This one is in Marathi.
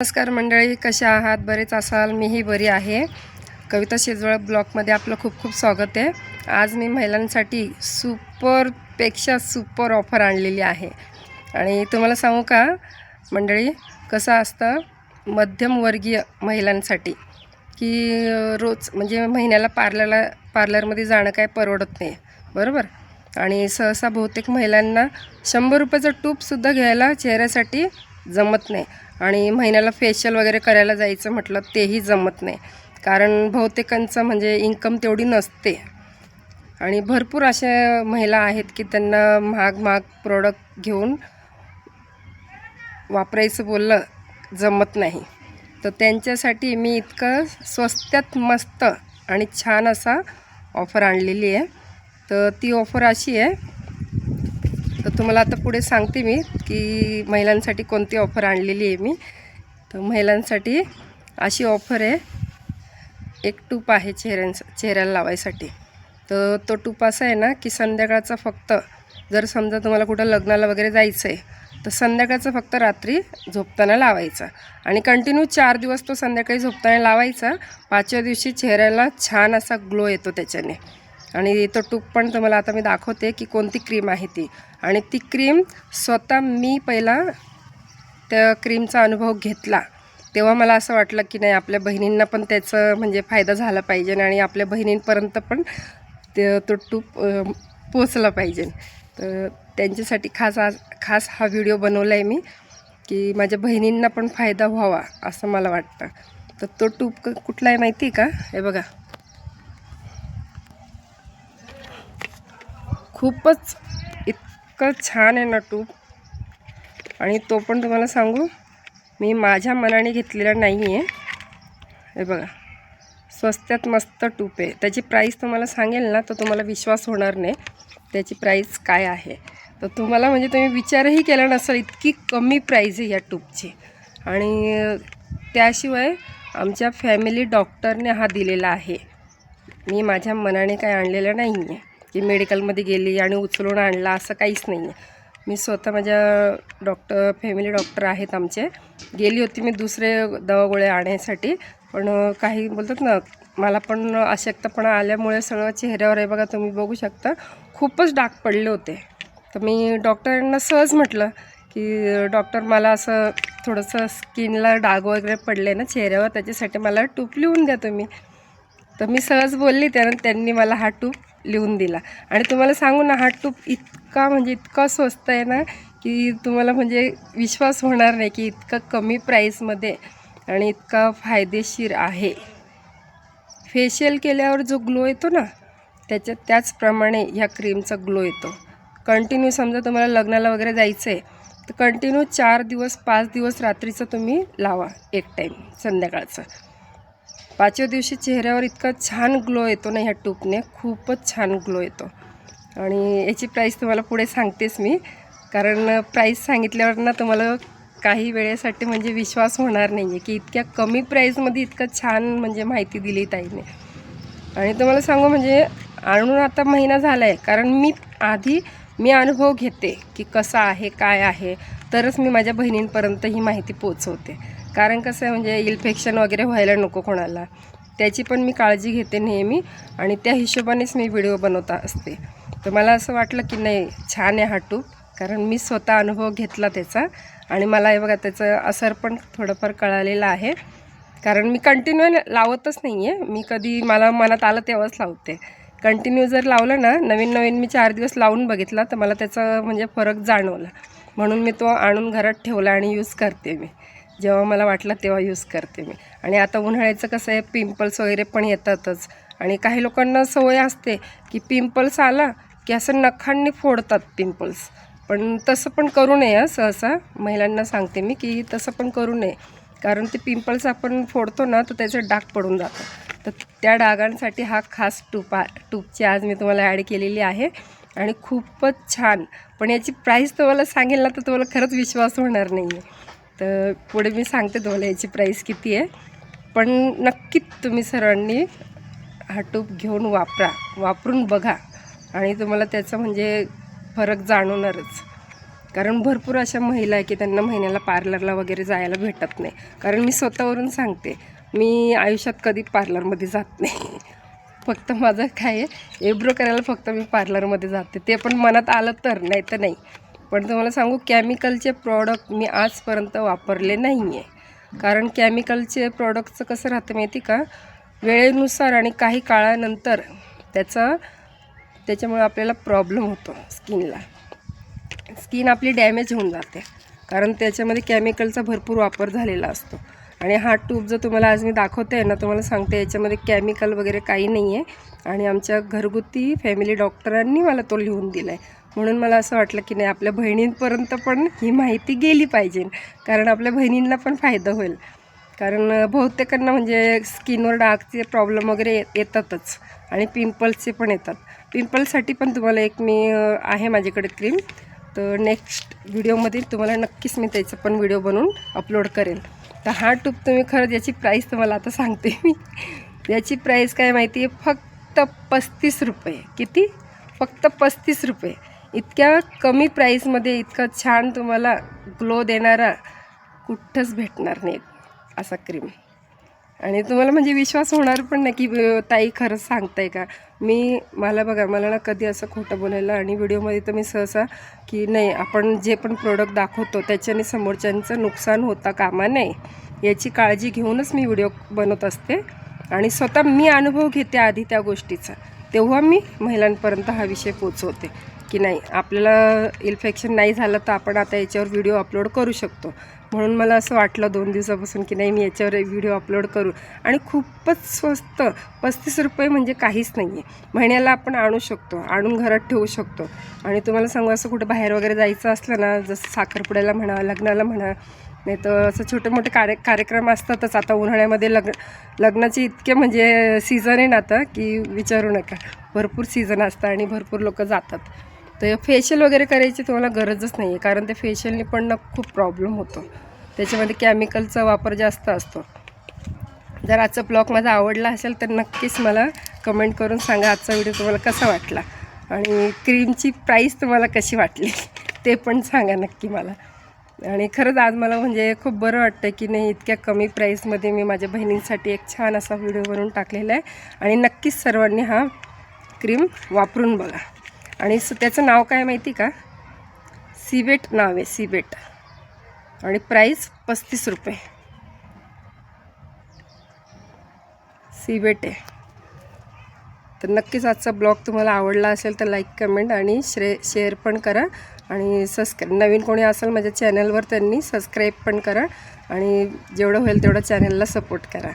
नमस्कार मंडळी कशा आहात? बरेच असाल मीही बरी आहे. कविता शेजवळ ब्लॉगमध्ये आपलं खूप खूप स्वागत आहे. आज मी महिलांसाठी सुपरपेक्षा सुपर ऑफर आणलेली आहे. आणि तुम्हाला सांगू का मंडळी कसं असतं मध्यमवर्गीय महिलांसाठी की रोज म्हणजे महिन्याला पार्लरला पार्लरमध्ये जाणं काय परवडत नाही. बरोबर? आणि सहसा बहुतेक महिलांना शंभर रुपयाचं टूपसुद्धा घ्यायला चेहऱ्यासाठी जमत नाही. आणि महिन्याला फेशियल वगैरे करायला जायचं म्हटलं तेही जमत नाही. कारण बहुतेकांचं म्हणजे इन्कम तेवढी नसते. आणि भरपूर अशा महिला आहेत की त्यांना महाग महाग प्रोडक्ट घेऊन वापरायचं बोललं जमत नाही. तर त्यांच्यासाठी मी इतकं स्वस्त्यात मस्त आणि छान असा ऑफर आणलेली आहे. तर ती ऑफर अशी आहे तर तुम्हाला आता पुढे सांगते मी की महिलांसाठी कोणती ऑफर आणलेली आहे मी. तर महिलांसाठी अशी ऑफर आहे एक टूप आहे चेहऱ्यांचं चेहऱ्याला लावायसाठी. तर तो टूप असा आहे ना की संध्याकाळचा फक्त जर समजा तुम्हाला कुठं लग्नाला वगैरे जायचं आहे तर संध्याकाळचं फक्त रात्री झोपताना लावायचा. आणि कंटिन्यू चार दिवस तो संध्याकाळी झोपताना लावायचा पाचव्या दिवशी चेहऱ्याला छान असा ग्लो येतो त्याच्याने. आणि तो टूप पण तुम्हाला आता मी दाखवते की कोणती क्रीम आहे ती. आणि ती क्रीम स्वतः मी पहिला त्या क्रीमचा अनुभव घेतला. तेव्हा मला असं वाटलं की नाही आपल्या बहिणींना पण त्याचं म्हणजे फायदा झाला पाहिजे आणि आपल्या बहिणींपर्यंत पण ते तो टूप पोचला पाहिजे. तर त्यांच्यासाठी खास आज खास हा व्हिडिओ बनवला आहे मी की माझ्या बहिणींना पण फायदा व्हावा असं मला वाटतं. तर तो टूप कुठला आहे माहिती आहे का? हे बघा. खूपच इतकं छान आहे ना टूप. आणि तो पण तुम्हाला सांगू मी माझ्या मनाने घेतलेला नाही आहे हे बघा स्वस्त्यात मस्त टूप आहे. त्याची प्राईस तुम्हाला सांगेल ना तर तुम्हाला विश्वास होणार नाही. त्याची प्राईस काय आहे? तर तुम्हाला म्हणजे तुम्ही विचारही केला नसेल इतकी कमी प्राईज आहे या टूपची. आणि त्याशिवाय आमच्या फॅमिली डॉक्टरने हा दिलेला आहे. मी माझ्या मनाने काय आणलेलं नाही आहे की मेडिकलमध्ये गेली आणि उचलून आणला असं काहीच नाही आहे. मी स्वतः माझ्या डॉक्टर फॅमिली डॉक्टर आहेत आमचे. गेली होती मी दुसरे दवागोळे आणण्यासाठी पण काही बोलतात ना मला पण अशक्तपणा आल्यामुळे सगळं चेहऱ्यावर आहे बघा तुम्ही बघू शकता. खूपच डाग पडले होते. तर मी डॉक्टरांना सहज म्हटलं की डॉक्टर मला असं थोडंसं स्किनला डाग वगैरे पडले ना चेहऱ्यावर त्याच्यासाठी मला टूप लिहून द्या तुम्ही. तर मी सहज बोलली त्यानं त्यांनी मला हा टूप लिहून दिला. आणि तुम्हाला सांगू ना हा टूप इतका म्हणजे इतका स्वस्त आहे ना की तुम्हाला म्हणजे विश्वास होणार नाही की इतका कमी प्राईसमध्ये आणि इतका फायदेशीर आहे. फेशियल केल्यावर जो ग्लो येतो ना त्याच्यात त्याचप्रमाणे ह्या क्रीमचा ग्लो येतो. कंटिन्यू समजा तुम्हाला लग्नाला वगैरे जायचं आहे तर कंटिन्यू चार दिवस पाच दिवस रात्रीचं तुम्ही लावा एक टाईम संध्याकाळचं. पाचव्या दिवशी चेहऱ्यावर इतका छान ग्लो येतो ना ह्या टूपने. खूपच छान ग्लो येतो. आणि याची प्राईस तुम्हाला पुढे सांगतेच मी. कारण प्राईस सांगितल्यावर ना तुम्हाला काही वेळेसाठी म्हणजे विश्वास होणार नाही आहे की इतक्या कमी प्राईजमध्ये इतकं छान म्हणजे माहिती दिली ताईने. आणि तुम्हाला सांगू म्हणजे आणून आता महिना झाला आहे कारण मी आधी मी अनुभव घेते की कसा आहे काय आहे. तरच मी माझ्या बहिणींपर्यंत ही माहिती पोचवते कारण कसं आहे म्हणजे इन्फेक्शन वगैरे व्हायला नको कोणाला. त्याची पण मी काळजी घेते नेहमी आणि त्या हिशोबानेच मी व्हिडिओ बनवता असते. तर मला असं वाटलं की नाही छान आहे हा टूप कारण मी स्वतः अनुभव घेतला त्याचा आणि मला हे बघा त्याचं असर पण थोडंफार कळालेलं आहे. कारण मी कंटिन्यू लावतच नाही आहे मी कधी मला मनात आलं तेव्हाच लावते. कंटिन्यू जर लावलं ना नवीन नवीन मी चार दिवस लावून बघितला तर मला त्याचा म्हणजे फरक जाणवला. म्हणून मी तो आणून घरात ठेवला आणि यूज करते मी. जेव्हा मला वाटलं तेव्हा यूज करते मी. आणि आता उन्हाळ्याचं कसं आहे पिंपल्स वगैरे पण येतातच. आणि काही लोकांना सवय असते की पिंपल्स आला की असं नखांनी फोडतात पिंपल्स पण तसं पण करू नये सहसा. महिलांना सांगते मी की तसं पण करू नये. कारण ते पिंपल्स आपण फोडतो ना तर त्याचे डाग पडून जातं तर त्या डागांसाठी हा खास टूप आ टूपची आज मी तुम्हाला ॲड केलेली आहे. आणि खूपच छान. पण याची प्राईस तुम्हाला सांगेल ना तर तुम्हाला खरंच विश्वास होणार नाही आहे तर पुढे मी सांगते तुम्हाला याची प्राईस किती आहे. पण नक्कीच तुम्ही सर्वांनी हा टूप घेऊन वापरा. वापरून बघा. आणि तुम्हाला त्याचं म्हणजे फरक जाणवणारच. कारण भरपूर अशा महिला आहे की त्यांना महिन्याला पार्लरला वगैरे जायला भेटत नाही. कारण मी स्वतःवरून सांगते मी आयुष्यात कधी पार्लरमध्ये जात नाही. फक्त माझं काय आहे एब्रो करायला फक्त मी पार्लरमध्ये जाते. ते पण मनात आलं तर नाही तर नाही. पण तुम्हाला सांगू केमिकलचे प्रॉडक्ट मी आजपर्यंत वापरले नाही आहे कारण केमिकलचे प्रॉडक्टचं कसं राहतं माहिती का? वेळेनुसार आणि काही काळानंतर त्याचा त्याच्यामुळे आपल्याला प्रॉब्लेम होतो स्किनला स्किन आपली डॅमेज होऊन जाते. कारण त्याच्यामध्ये केमिकलचा भरपूर वापर झालेला असतो. आणि हा ट्यूब जो तुम्हाला आज मी दाखवते आहे ना तुम्हाला सांगते याच्यामध्ये केमिकल वगैरे काही नाही आहे आणि आमच्या घरगुती फॅमिली डॉक्टरांनी मला तो लिहून दिला आहे म्हणून मला असं वाटलं की नाही आपल्या बहिणींपर्यंत पण ही माहिती गेली पाहिजे. कारण आपल्या बहिणींना पण फायदा होईल. कारण बहुतेकांना म्हणजे स्किनवर डार्कचे प्रॉब्लेम वगैरे येतातच. आणि पिंपल्सचे पण येतात. पिंपल्ससाठी पण तुम्हाला एक मी आहे माझ्याकडे क्रीम. तर नेक्स्ट व्हिडिओमध्ये तुम्हाला नक्कीच मी त्याचं पण व्हिडिओ बनवून अपलोड करेल तर हा टूप तुम्ही खरंच याची प्राईस तुम्हाला आता सांगते मी. याची प्राईस काय माहिती आहे? फक्त पस्तीस रुपये. किती? फक्त पस्तीस रुपये. इतक्या कमी प्राईसमध्ये इतका छान तुम्हाला ग्लो देणारा कुठंच भेटणार नाही असा क्रीम आणि तुम्हाला म्हणजे विश्वास होणार पण नाही की ताई खरंच सांगताय का? मी मला बघा मला ना कधी असं खोटं बोलायला आणि व्हिडिओमध्ये तर मी सहसा की नाही आपण जे पण प्रोडक्ट दाखवतो त्याच्याने समोरच्यांचं नुकसान होता कामा नये याची काळजी घेऊनच मी व्हिडिओ बनवत असते. आणि स्वतः मी अनुभव घेते आधी त्या गोष्टीचा. तेव्हा मी महिलांपर्यंत हा विषय पोचवते की नाही आपल्याला इन्फेक्शन नाही झालं तर आपण आता याच्यावर व्हिडिओ अपलोड करू शकतो. म्हणून मला असं वाटलं दोन दिवसापासून की नाही मी याच्यावर व्हिडिओ अपलोड करू. आणि खूपच स्वस्त पस्तीस रुपये म्हणजे काहीच नाही आहे महिन्याला आपण आणू शकतो आणून घरात ठेवू शकतो. आणि तुम्हाला सांगू असं कुठं बाहेर वगैरे जायचं असलं ना जसं साखरपुड्याला म्हणा लग्नाला म्हणा नाही तर असं छोटे मोठे कार्य कार्यक्रम असतातच. आता उन्हाळ्यामध्ये लग्न लग्नाचे इतके म्हणजे सीझन आहे ना आता की विचारू नका. भरपूर सीझन असतं आणि भरपूर लोक जातात. तर फेशियल वगैरे करायची तुम्हाला गरजच नाही आहे कारण ते फेशियलने पण ना खूप प्रॉब्लेम होतो. त्याच्यामध्ये केमिकलचा वापर जास्त असतो. जर आजचा ब्लॉग माझा आवडला असेल तर नक्कीच मला कमेंट करून सांगा. आजचा व्हिडिओ तुम्हाला कसा वाटला? आणि क्रीमची प्राईस तुम्हाला कशी वाटली? ते पण सांगा नक्की मला. आणि खरंच आज मला म्हणजे खूप बरं वाटतं की नाही इतक्या कमी प्राईसमध्ये मी माझ्या बहिणींसाठी एक छान असा व्हिडिओ बनवून टाकलेला आहे. आणि नक्कीच सर्वांनी हा क्रीम वापरून बघा. आणि स त्याचं नाव काय माहिती का? सीबेट नाव आहे सीबेट. आणि प्राईस पस्तीस रुपये. सीबेट आहे. तर नक्कीच आजचा ब्लॉग तुम्हाला आवडला असेल तर लाईक कमेंट आणि श्रे शेअर पण करा. आणि सबस्क्राईब नवीन कोणी असेल माझ्या चॅनलवर त्यांनी सबस्क्राईब पण करा. आणि जेवढं होईल तेवढं चॅनलला सपोर्ट करा.